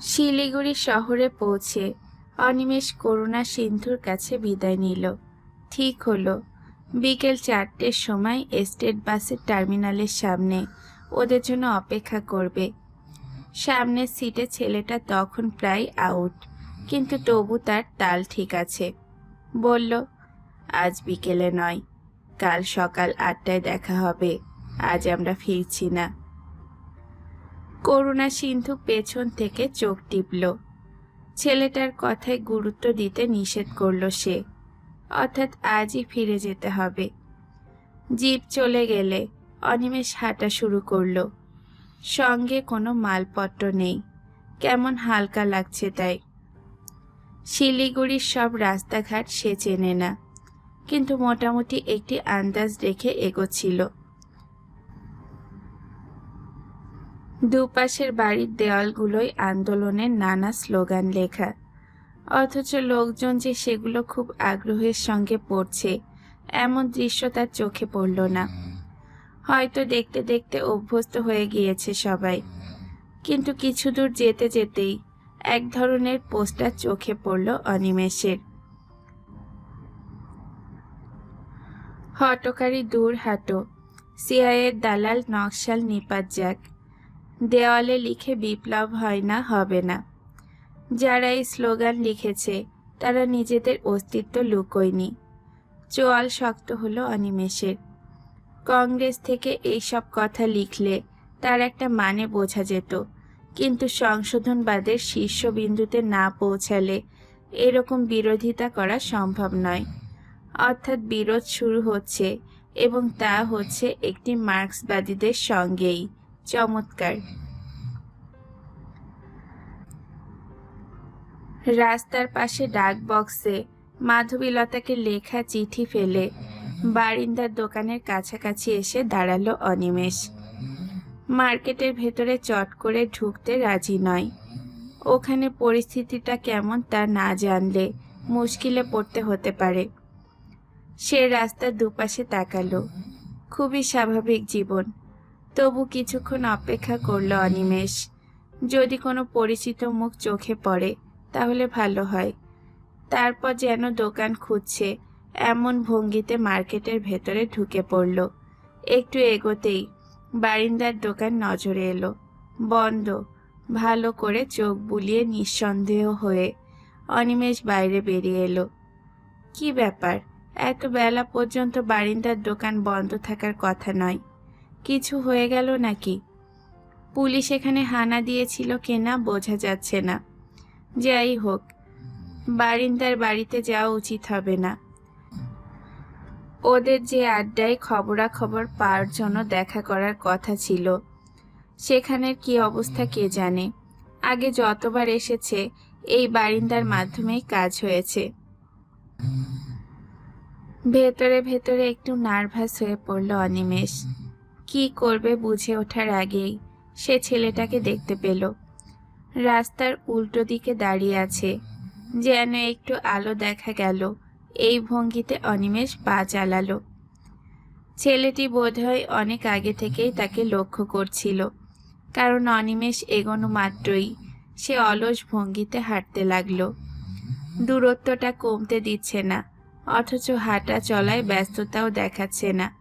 শিলিগুড়ি শহরে পৌঁছে অনিমেষ করুণা সিন্ধুর কাছে বিদায় নিল। ঠিক হলো। বিকেল চারটের সময় এস্টেট বাসের টার্মিনালের সামনে ওদের জন্য অপেক্ষা করবে। সামনের সিটে ছেলেটা তখন প্রায় আউট কিন্তু তবু তার তাল ঠিক আছে। বলল, আজ বিকেলে নয়, কাল সকাল আটটায় দেখা হবে, আজ আমরা ফিরছি না। করুণা সিন্ধু পেছন থেকে চোখ টিপল। ছেলেটার কথায় গুরুত্ব দিতে নিষেধ করল সে। অর্থাৎ আজই ফিরে যেতে হবে। জিপ চলে গেলে অনিমেষ হাঁটা শুরু করল। সঙ্গে কোনো মালপত্র নেই। কেমন হালকা লাগছে তাই। শিলিগুড়ির সব রাস্তাঘাট সে চেনে না। কিন্তু মোটামুটি একটি আন্দাজ রেখে এগোচ্ছিল। দুপাশের বাড়ির দেওয়ালগুলোই আন্দোলনের নানা স্লোগান লেখা। অথচ লোকজন যে সেগুলো খুব আগ্রহের সঙ্গে পড়ছে, এমন দৃশ্য তার চোখে পড়ল না। হয়তো দেখতে দেখতে অভ্যস্ত হয়ে গিয়েছে সবাই। কিন্তু কিছু দূর যেতে যেতেই এক ধরনের পোস্টার চোখে পড়ল অনিমেষের। হটকারী দূর হাঁটো সিআইয়ের দালাল নকশাল নিপাত যাক। দেওয়ালে লিখে বিপ্লব হয় না, হবে না। যারা এই স্লোগান লিখেছে, তারা নিজেদের অস্তিত্ব লুকোয়নি। চোয়াল শক্ত হলো অনিমেষের। কংগ্রেস থেকে এইসব কথা লিখলে তার একটা মানে বোঝা যেত, কিন্তু সংশোধনবাদের শীর্ষবিন্দুতে না পৌঁছালে এরকম বিরোধিতা করা সম্ভব নয়। অর্থাৎ বিরোধ শুরু হচ্ছে এবং তা হচ্ছে একটি মার্ক্সবাদীদের সঙ্গেই। চমৎকার। রাস্তার পাশে ডাক বক্সে মাধবীলতাকে লেখা চিঠি ফেলে বারিন্দার দোকানের কাছাকাছি এসে দাঁড়াল অনিমেষ। মার্কেটের ভেতরে চট করে ঢুকতে রাজি নয়। ওখানে পরিস্থিতিটা কেমন তা না জানলে মুশকিলে পড়তে হতে পারে। সে রাস্তার দুপাশে তাকালো। খুবই স্বাভাবিক জীবন। তবু কিছুক্ষণ অপেক্ষা করল অনিমেষ। যদি কোনো পরিচিত মুখ চোখে পড়ে, তাহলে ভালো হয়। তারপর যেন দোকান খুঁজছে, এমন ভঙ্গিতে মার্কেটের ভেতরে ঢুকে পড়ল। একটু এগোতেই বারিন্দার দোকান নজরে এলো। বন্ধ, ভালো করে চোখ বুলিয়ে নিঃসন্দেহ হয়ে অনিমেষ বাইরে বেরিয়ে এলো। কি ব্যাপার? এত বেলা পর্যন্ত বারিন্দার দোকান বন্ধ থাকার কথা নয়। কিছু হয়ে গেল নাকি? পুলিশ এখানে হানা দিয়েছিল কেনা বোঝা যাচ্ছে না। যাই হোক, বারিন্দার বাড়িতে যাওয়া উচিত হবে না। ওদের যে আড্ডায় খবরাখবর পাওয়ার জন্য দেখা করার কথা ছিল, সেখানের কি অবস্থা কে জানে? আগে যতবার এসেছে, এই বারিন্দার মাধ্যমেই কাজ হয়েছে। ভেতরে ভেতরে একটু নার্ভাস হয়ে পড়ল অনিমেষ। কি করবে বুঝে ওঠার আগেই সে ছেলেটাকে দেখতে পেল। রাস্তার উল্টো দিকে দাঁড়িয়ে আছে। যেন একটু আলো দেখা গেল। এই ভঙ্গিতে অনিমেষ পা চালালো। ছেলেটি বোধহয় অনেক আগে থেকেই তাকে লক্ষ্য করছিল। কারণ অনিমেষ এগোনো মাত্রই সে অলস ভঙ্গিতে হাঁটতে লাগল। দূরত্বটা কমতে দিচ্ছে না, অথচ হাঁটা চলায় ব্যস্ততাও দেখাচ্ছে না।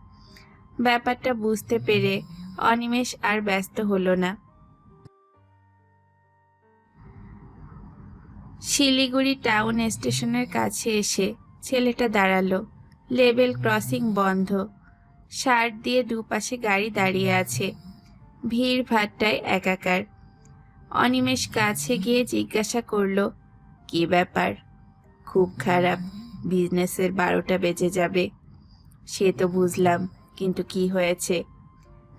ব্যাপারটা বুঝতে পেরে অনিমেষ আর ব্যস্ত হলো না। শিলিগুড়ি টাউন স্টেশনের কাছে এসে ছেলেটা দাঁড়াল। লেভেল ক্রসিং বন্ধ। শার্ট দিয়ে দুপাশে গাড়ি দাঁড়িয়ে আছে। ভিড় ভাট্টায় একাকার। অনিমেষ কাছে গিয়ে জিজ্ঞাসা করল, কি ব্যাপার? খুব খারাপ। বিজনেসের বারোটা বেজে যাবে। সে তো বুঝলাম। কিন্তু কি হয়েছে?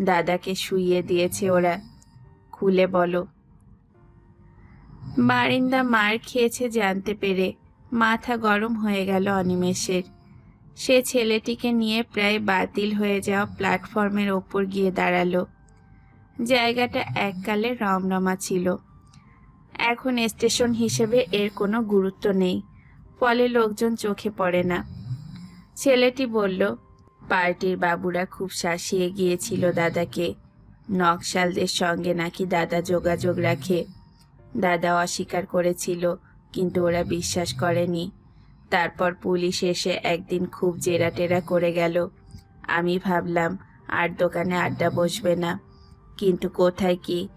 দাদাকে শুইয়ে দিয়েছে ওরা। খুলে বলো। বারিন্দা মার খেয়েছে জানতে পেরে। মাথা গরম হয়ে গেল অনিমেষের। সে ছেলেটিকে নিয়ে প্রায় বাতিল হয়ে যাওয়া প্ল্যাটফর্মের ওপর গিয়ে দাঁড়াল। জায়গাটা এককালে রমরমা ছিল। এখন স্টেশন হিসেবে এর কোনো গুরুত্ব নেই। ফলে লোকজন চোখে পড়ে না। ছেলেটি বলল পার্টির বাবুরা খুব শাসিয়ে গিয়েছিল দাদাকে। নকশালদের সঙ্গে নাকি দাদা যোগাযোগ রাখে। দাদা অস্বীকার করেছিল, কিন্তু ওরা বিশ্বাস করেনি। তারপর পুলিশ এসে একদিন খুব জেরা টেরা করে গেল। আমি ভাবলাম, আর দোকানে আড্ডা বসবে না। কিন্তু কোথায় কি?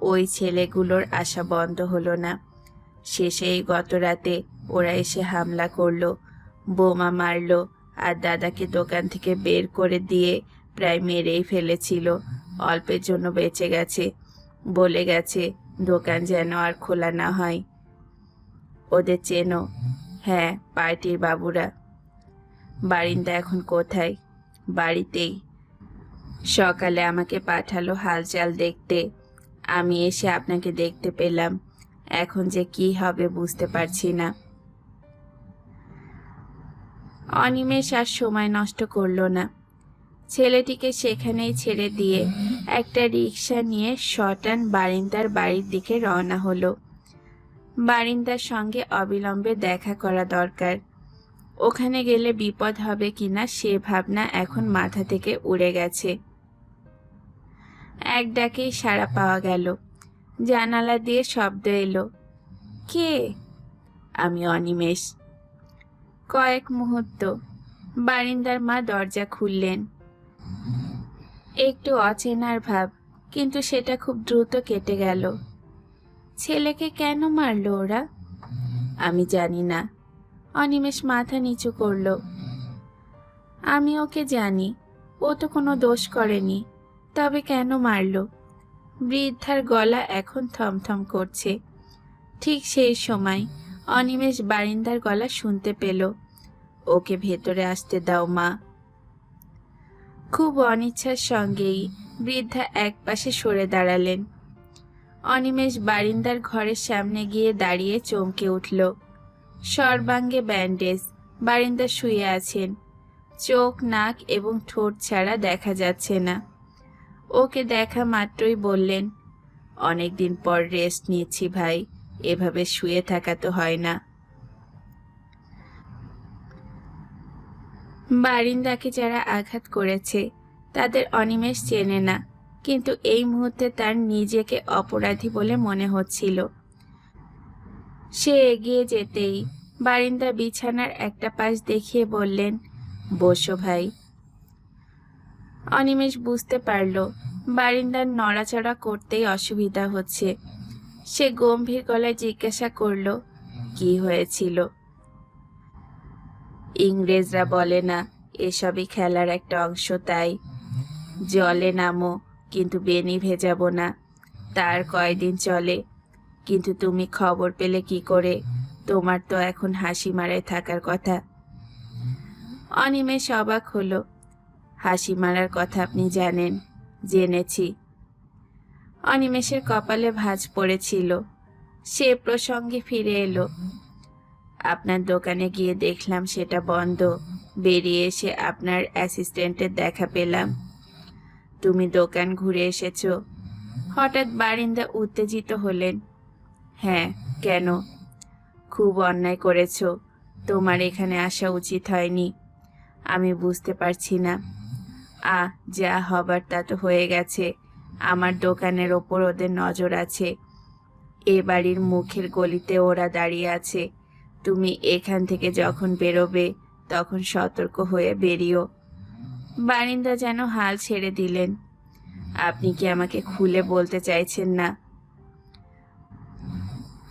ওই ছেলেগুলোর আশা বন্ধ হলো না। শেষেই গত রাতে ওরা এসে হামলা করল, বোমা মারলো আর দাদাকে দোকান থেকে বের করে দিয়ে প্রায় মেরেই ফেলেছিল। অল্পের জন্য বেঁচে গেছে। বলে গেছে, দোকান যেন আর খোলা না হয়। ওদের চেনো। হ্যাঁ পার্টির বাবুরা। বারিন্দা এখন কোথায়? বাড়িতেই। সকালে আমাকে পাঠালো হালচাল দেখতে। আমি এসে আপনাকে দেখতে পেলাম। এখন যে কি হবে বুঝতে পারছি না। অনিমেষ আর সময় নষ্ট করল না। ছেলেটিকে সেখানেই ছেড়ে দিয়ে একটা রিক্সা নিয়ে শটান বারিন্দার বাড়ির দিকে রওনা হলো। বারিন্দার সঙ্গে অবিলম্বে দেখা করা দরকার। ওখানে গেলে বিপদ হবে কিনা সে ভাবনা এখন মাথা থেকে উড়ে গেছে। এক ডাকেই সাড়া পাওয়া গেল। জানালা দিয়ে শব্দ এলো, কে? আমি অনিমেষ। কয়েক মুহূর্ত। বারিন্দার মা দরজা খুললেন। একটু অচেনার ভাব, কিন্তু সেটা খুব দ্রুত কেটে গেল। ছেলেকে কেন মারল ওরা? আমি জানি না। অনিমেষ মাথা নিচু করল। আমি ওকে জানি, ও তো কোনো দোষ করেনি, তবে কেন মারল? বৃদ্ধার গলা এখন থমথম করছে। ঠিক সেই সময় অনিমেষ বারিন্দার গলা শুনতে পেল। ওকে ভেতরে আসতে দাও, মা। খুব অনিচ্ছার সঙ্গেই বৃদ্ধা এক পাশে সরে দাঁড়ালেন। অনিমেষ বারিন্দার ঘরের সামনে গিয়ে দাঁড়িয়ে চমকে উঠল। সর্বাঙ্গে ব্যান্ডেজ, বারিন্দা শুয়ে আছেন। চোখ, নাক এবং ঠোঁট ছাড়া দেখা যাচ্ছে না। ওকে দেখা মাত্রই বললেন, অনেকদিন পর রেস্ট নিয়েছি ভাই। এভাবে শুয়ে থাকা তো হয় না। বারিন্দাকে যারা আঘাত করেছে, তাদের অনিমেষ চেনে না, কিন্তু এই মুহূর্তে তার নিজেকে অপরাধী বলে মনে হচ্ছিল। সে এগিয়ে যেতেই বারিন্দা বিছানার একটা পাশ দেখিয়ে বললেন, বসো ভাই। অনিমেষ বুঝতে পারল, বারিন্দার নড়াচড়া করতেই অসুবিধা হচ্ছে। সে গম্ভীর গলায় জিজ্ঞাসা করল, কি হয়েছিল? ইংরেজরা বলে, না, এসবই খেলার একটা অংশ, তাই। জলে নামো, কিন্তু বেনি ভেজাবো না। তার কয়দিন চলে। কিন্তু তুমি খবর পেলে কি করে? তোমার তো এখন হাসি মারায় থাকার কথা। অনিমেষ অবাক হলো। হাসি মারার কথা আপনি জানেন, জেনেছি। অনিমেষের কপালে ভাঁজ পড়েছিল। সে প্রসঙ্গে ফিরে এলো। আপনার দোকানে গিয়ে দেখলাম সেটা বন্ধ। বেরিয়ে এসে আপনার অ্যাসিস্ট্যান্টের দেখা পেলাম। তুমি দোকান ঘুরে এসেছ। হঠাৎ বারিন্দা উত্তেজিত হলেন। হ্যাঁ কেন? খুব অন্যায় করেছ। তোমার এখানে আসা উচিত হয়নি। আমি বুঝতে পারছি না। আ যা হবার তা তো হয়ে গেছে। আমার দোকানের ওপর ওদের নজর আছে। এ বাড়ির মুখের গলিতে ওরা দাঁড়িয়ে আছে। তুমি এখান থেকে যখন বেরোবে, তখন সতর্ক হয়ে বেরিও। বারিন্দা যেন হাল ছেড়ে দিলেন। আপনি কি আমাকে খুলে বলতে চাইছেন না?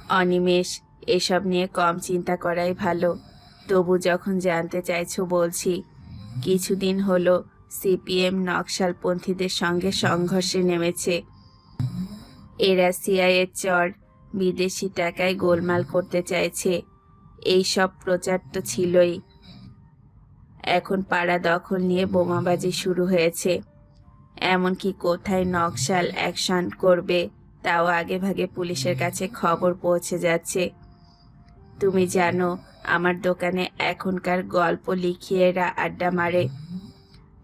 অনিমেষ, এসব নিয়ে কম চিন্তা করাই ভালো। তবু যখন জানতে চাইছো বলছি, কিছুদিন হলো সিপিএম নকশালপন্থীদের সঙ্গে সংঘর্ষে নেমেছে। এরা সিআইয়ের চর, বিদেশি টাকায় গোলমাল করতে চাইছে। এই সব প্রচার তো ছিলই। এখন পাড়া দখল নিয়ে বোমাবাজি শুরু হয়েছে। এমনকি কোথায় নকশাল অ্যাকশন করবে, তাও আগে ভাগে পুলিশের কাছে খবর পৌঁছে যাচ্ছে। তুমি জানো, আমার দোকানে এখনকার গল্প লিখিয়ে এরা আড্ডা মারে।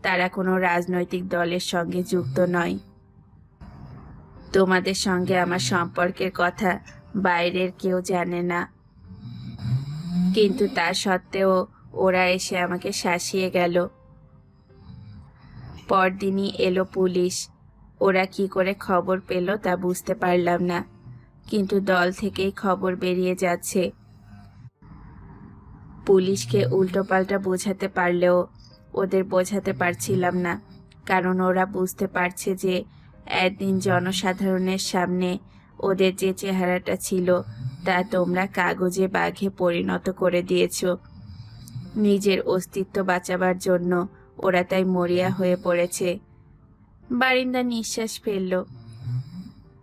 তারা কোনো রাজনৈতিক দলের সঙ্গে যুক্ত নয়। তোমাদের সঙ্গে আমার সম্পর্কের কথা বাইরের কেউ জানে না। কিন্তু তা সত্ত্বেও ওরা এসে আমাকে শাসিয়ে গেল। পরদিনই এলো পুলিশ। ওরা কি করে খবর পেল তা বুঝতে পারলাম না, কিন্তু দল থেকেই খবর বেরিয়ে যাচ্ছে। পুলিশকে উল্টোপাল্টা বোঝাতে পারলেও ওদের বোঝাতে পারছিলাম না, কারণ ওরা বুঝতে পারছে যে একদিন জনসাধারণের সামনে ওদের যে চেহারাটা ছিল, তা তোমরা কাগজে বাঘে পরিণত করে দিয়েছ। নিজের অস্তিত্ব বাঁচাবার জন্য ওরা তাই মরিয়া হয়ে পড়েছে। বারিন্দা নিঃশ্বাস ফেলল।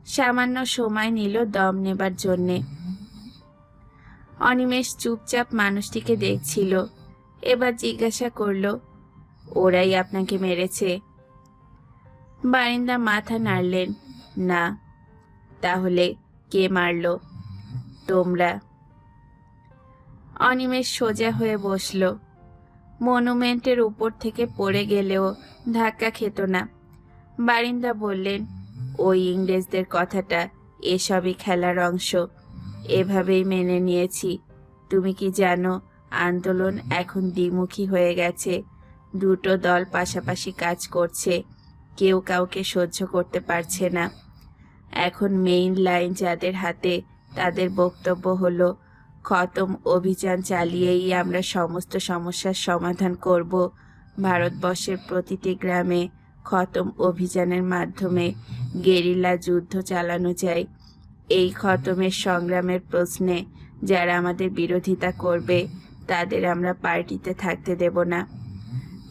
সামান্য সময় নিল দম নেবার জন্যে। অনিমেষ চুপচাপ মানুষটিকে দেখছিল, এবার জিজ্ঞাসা করল ওরাই আপনাকে মেরেছে। বারিন্দা মাথা নাড়লেন, না, তাহলে কে মারল? তোমরা? অনিমেষ সোজা হয়ে বসল। মনুমেন্টের উপর থেকে পড়ে গেলেও ধাক্কা খেত না। বারিন্দা বললেন, ওই ইংরেজদের কথাটা এসবই খেলার অংশ। এভাবেই মেনে নিয়েছি। তুমি কি জানো, আন্দোলন এখন দ্বিমুখী হয়ে গেছে। দুটো দল পাশাপাশি কাজ করছে। কেউ কাউকে সহ্য করতে পারছে না। এখন মেইন লাইন যাদের হাতে তাদের বক্তব্য হলো, খতম অভিযান চালিয়েই আমরা সমস্ত সমস্যার সমাধান করব। ভারতবর্ষের প্রতিটি গ্রামে খতম অভিযানের মাধ্যমে গেরিলা যুদ্ধ চালানো যায়। এই খতমের সংগ্রামের প্রশ্নে যারা আমাদের বিরোধিতা করবে, তাদের আমরা পার্টিতে থাকতে দেব না।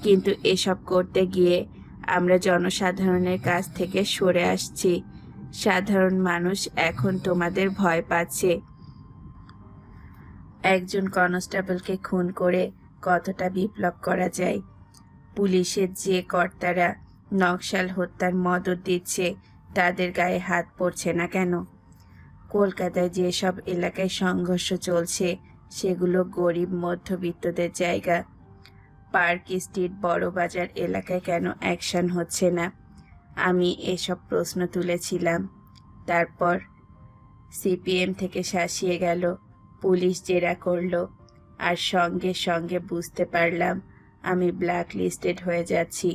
কিন্তু এসব করতে গিয়ে আমরা জনসাধারণের কাছ থেকে সরে আসছি। সাধারণ মানুষ এখন তোমাদের ভয় পাচ্ছে। একজন কনস্টেবলকে খুন করে কতটা বিপ্লব করা যায়? পুলিশের যে কর্তারা নকশাল হত্যার মদত দিচ্ছে, তাদের গায়ে হাত পড়ছে না কেন? কলকাতায় যেসব এলাকায় সংঘর্ষ চলছে, সেগুলো গরিব, মধ্যবিত্তদের জায়গা। পার্ক স্ট্রিট বড় বাজার এলাকায় কেন অ্যাকশন হচ্ছে না? আমি এসব প্রশ্ন তুলেছিলাম। তারপর সিপিএম থেকে শাসিয়ে গেল, পুলিশ জেরা করল, আর সঙ্গে সঙ্গে বুঝতে পারলাম আমি ব্ল্যাক লিস্টেড হয়ে যাচ্ছি।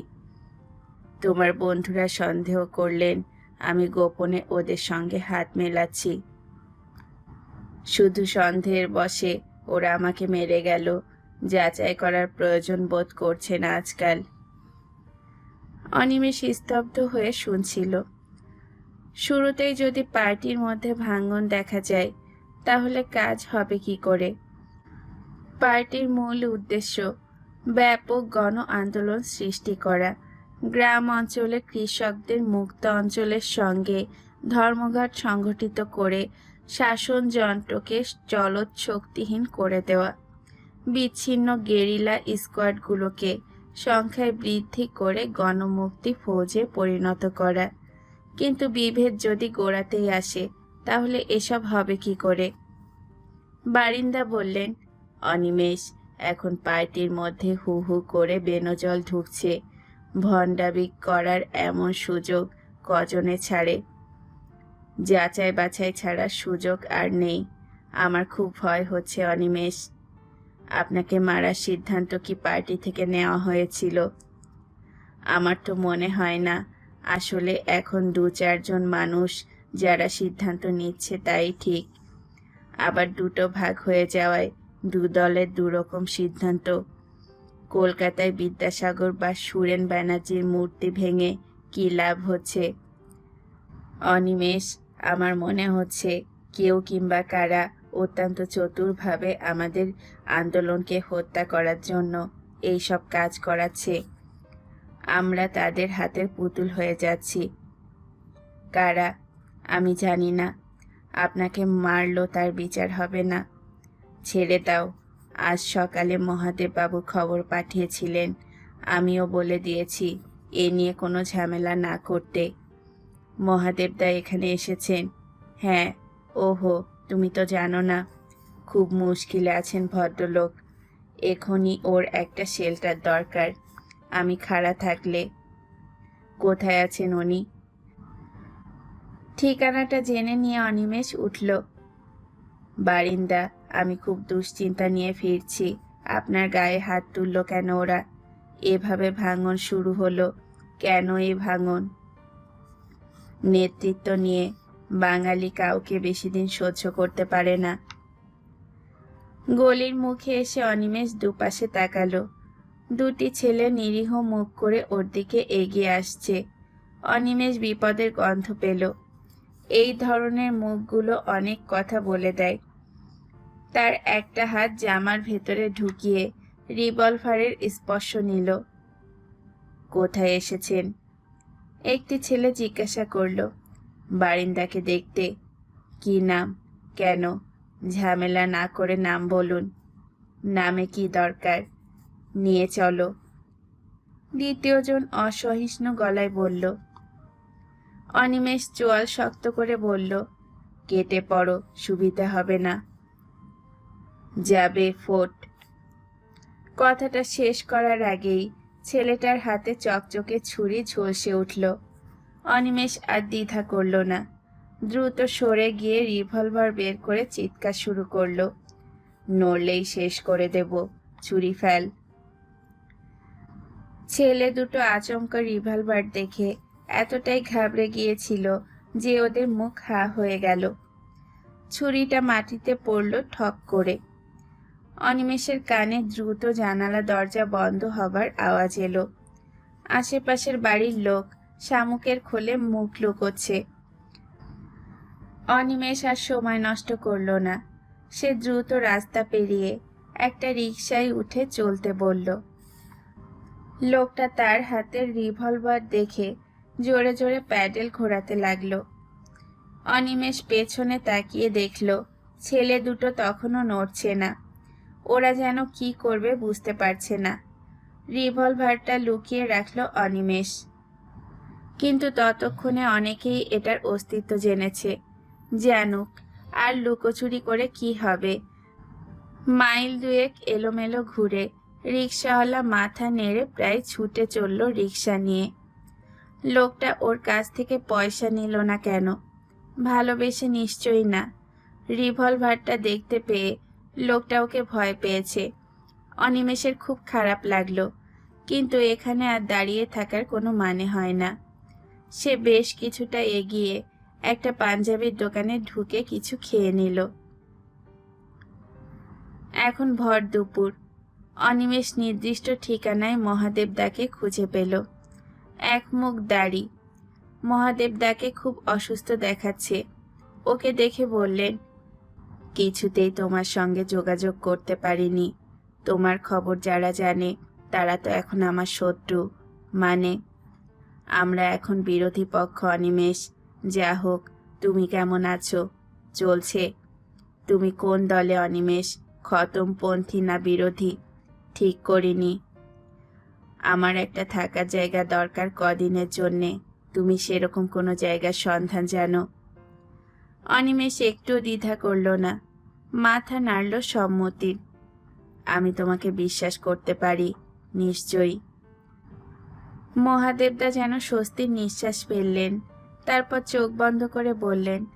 তোমার বন্ধুরা সন্দেহ করলেন, আমি গোপনে ওদের সঙ্গে হাত মেলাচ্ছি। শুধু সন্দেহের বসে ওরা আমাকে মেরে গেল যাচাই করার প্রয়োজন বোধ করছে না আজকাল। অনিমেষ স্তব্ধ হয়ে শুনছিল। শুরুতেই যদি পার্টির মধ্যে ভাঙ্গন দেখা যায়, তাহলে কাজ হবে কি করে? পার্টির মূল উদ্দেশ্য ব্যাপক গণ আন্দোলন সৃষ্টি করা। গ্রাম অঞ্চলে কৃষকদের মুক্ত অঞ্চলের সঙ্গে ধর্মঘট সংগঠিত করে শাসন যন্ত্রকে চলত শক্তিহীন করে দেওয়া। বিচ্ছিন্ন গেরিলা স্কোয়াডগুলোকে সংখ্যায় বৃদ্ধি করে গণমুক্তি ফৌজে পরিণত করা। কিন্তু বিভেদ যদি গোড়াতেই আসে, তাহলে এসব হবে কি করে? বারিন্দা বললেন, অনিমেষ, এখন পার্টির মধ্যে হু হু করে বেনজল ঢুকছে। ভণ্ডাবি করার এমন সুযোগ কজনে ছাড়ে? যাচাই বাছাই ছাড়া সুযোগ আর নেই। আমার খুব ভয় হচ্ছে, অনিমেষ। আপনাকে মারার সিদ্ধান্ত কি পার্টি থেকে নেওয়া হয়েছিল? আমার তো মনে হয় না। আসলে এখন দু চারজন মানুষ যারা সিদ্ধান্ত নিচ্ছে তাই ঠিক। আবার দুটো ভাগ হয়ে যাওয়ায় দু দলের দুরকম সিদ্ধান্ত। কলকাতায় বিদ্যাসাগর বা সুরেন ব্যানার্জির মূর্তি ভেঙে কী লাভ হচ্ছে? অনিমেষ, আমার মনে হচ্ছে কেউ কিংবা কারা অত্যন্ত চতুরভাবে আমাদের আন্দোলনকে হত্যা করার জন্য এই সব কাজ করাচ্ছে। আমরা তাদের হাতের পুতুল হয়ে যাচ্ছি। কারা? আমি জানি না। আপনাকে মারলো তার বিচার হবে না। ছেড়ে দাও। আজ সকালে মহাদেববাবু খবর পাঠিয়েছিলেন। আমিও বলে দিয়েছি, এ নিয়ে কোনো ঝামেলা না করতে। মহাদেবদা এখানে এসেছেন। হ্যাঁ ওহো। তুমি তো জানো না, খুব মুশকিলে আছেন ভদ্রলোক। এখনই ওর একটা শেল্টার দরকার, আমি খাড়া থাকলে। কোথায় আছেন উনি? ঠিকানাটা জেনে নিয়ে অনিমেষ উঠল। বারিন্দা, আমি খুব দুশ্চিন্তা নিয়ে ফিরছি। আপনার গায়ে হাত তুললো কেন ওরা? এভাবে ভাঙন শুরু হলো। কেন এই ভাঙন? নেতৃত্ব নিয়ে বাঙালি কাউকে বেশি দিন সহ্য করতে পারে না। গলির মুখে এসে অনিমেষ দুপাশে তাকালো। দুটি ছেলে নিরীহ মুখ করে ওর দিকে এগিয়ে আসছে। অনিমেষ বিপদের গন্ধ পেল। এই ধরনের মুখগুলো অনেক কথা বলে দেয়। তার একটা হাত জামার ভেতরে ঢুকিয়ে রিভলভারের স্পর্শ নিল। কোথায় এসেছেন? একটি ছেলে জিজ্ঞাসা করল। বারিন্দাকে দেখতে। কি নাম? কেন? ঝামেলা না করে নাম বলুন। নামে কি দরকার? নিয়ে চলো। দ্বিতীয়জন অসহিষ্ণু গলায় বলল, অনিমেষ চোয়াল শক্ত করে বলল, কেটে পড়ো, সুবিধা হবে না। যাবে ফোট। কথাটা শেষ করার আগেই ছেলেটার হাতে চকচকে ছুরি ঝলসে উঠল। অনিমেষ আর দ্বিধা করল না। দ্রুত সরে গিয়ে রিভলভার বের করে চিৎকার শুরু করল। নড়লেই শেষ করে দেব, ছুরি ফেল। ছেলে দুটো আচমকা রিভলভার দেখে এতটাই ঘাবড়ে গিয়েছিল যে ওদের মুখ হা হয়ে গেল। ছুরিটা মাটিতে পড়ল ঠক করে। অনিমেষের কানে দ্রুত জানালা দরজা বন্ধ হবার আওয়াজ এলো। আশেপাশের বাড়ির লোক শামুকের খোলে মুখ লুকোচ্ছে। অনিমেষ আর সময় নষ্ট করল না। সে দ্রুত রাস্তা পেরিয়ে একটা রিকশায় উঠে চলতে বলল, লোকটা তার হাতের রিভলভার দেখে জোরে জোরে প্যাডেল ঘোরাতে লাগল। অনিমেষ পেছনে তাকিয়ে দেখল, ছেলে দুটো তখনও নড়ছে না। ওরা যেন কি করবে বুঝতে পারছে না। রিভলভারটা লুকিয়ে রাখল অনিমেষ। কিন্তু ততক্ষণে অনেকেই এটার অস্তিত্ব জেনেছে। জানুক, আর লুকোচুরি করে কি হবে? মাইল দুয়েক এলোমেলো ঘুরে রিক্সাওয়ালা মাথা নেড়ে প্রায় ছুটে চলল রিক্সা নিয়ে। লোকটা ওর কাছ থেকে পয়সা নিল না কেন? ভালোবেসে নিশ্চয়ই না। রিভলভারটা দেখতে পেয়ে লোকটা ওকে ভয় পেয়েছে। অনিমেষের খুব খারাপ লাগল, কিন্তু এখানে আর দাঁড়িয়ে থাকার কোনো মানে হয় না। সে বেশ কিছুটা এগিয়ে একটা পাঞ্জাবির দোকানে ঢুকে কিছু খেয়ে নিল। এখন ভর দুপুর। অনিমেষ নির্দিষ্ট ঠিকানায় মহাদেবদাকে খুঁজে পেল। এক মুখ দাড়ি। মহাদেবদাকে খুব অসুস্থ দেখাচ্ছে। ওকে দেখে বললেন, কিছুতেই তোমার সঙ্গে যোগাযোগ করতে পারিনি। তোমার খবর যারা জানে, তারা তো এখন আমার শত্রু। মানে আমরা এখন বিরোধী পক্ষ, অনিমেষ। যা হোক, তুমি কেমন আছো? চলছে। তুমি কোন দলে, অনিমেষ? খতমপন্থী না বিরোধী? ঠিক করিনি। আমার একটা থাকার জায়গা দরকার কদিনের জন্যে। তুমি সেরকম কোনো জায়গার সন্ধান জানো? অনিমেষ একটু দ্বিধা করল না। মাথা নাড়ল সম্মতির। আমি তোমাকে বিশ্বাস করতে পারি, নিশ্চয়ই। মহাদেবদা যেন স্বস্তির নিঃশ্বাস ফেললেন। তারপর চোখ বন্ধ করে বললেন,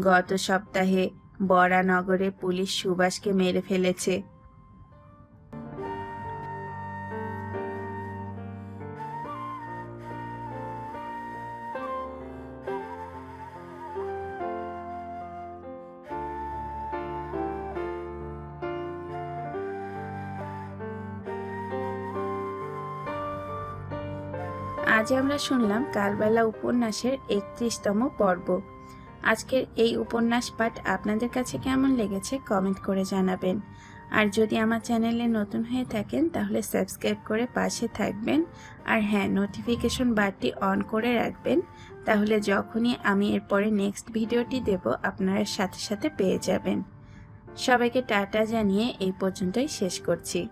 গত সপ্তাহে বরানগরে পুলিশ সুভাষকে মেরে ফেলেছে। আজ আমরা শুনলাম কালবেলা উপন্যাসের একত্রিশতম পর্ব। আজকের এই উপন্যাস পাঠ আপনাদের কাছে কেমন লেগেছে কমেন্ট করে জানাবেন। আর যদি আমার চ্যানেলে নতুন হয়ে থাকেন, তাহলে সাবস্ক্রাইব করে পাশে থাকবেন। আর হ্যাঁ নোটিফিকেশন বারটি অন করে রাখবেন। তাহলে যখনই আমি এরপরে নেক্সট ভিডিওটি দেব, আপনারা সাথে সাথে পেয়ে যাবেন। সবাইকে টাটা জানিয়ে এই পর্যন্তই শেষ করছি।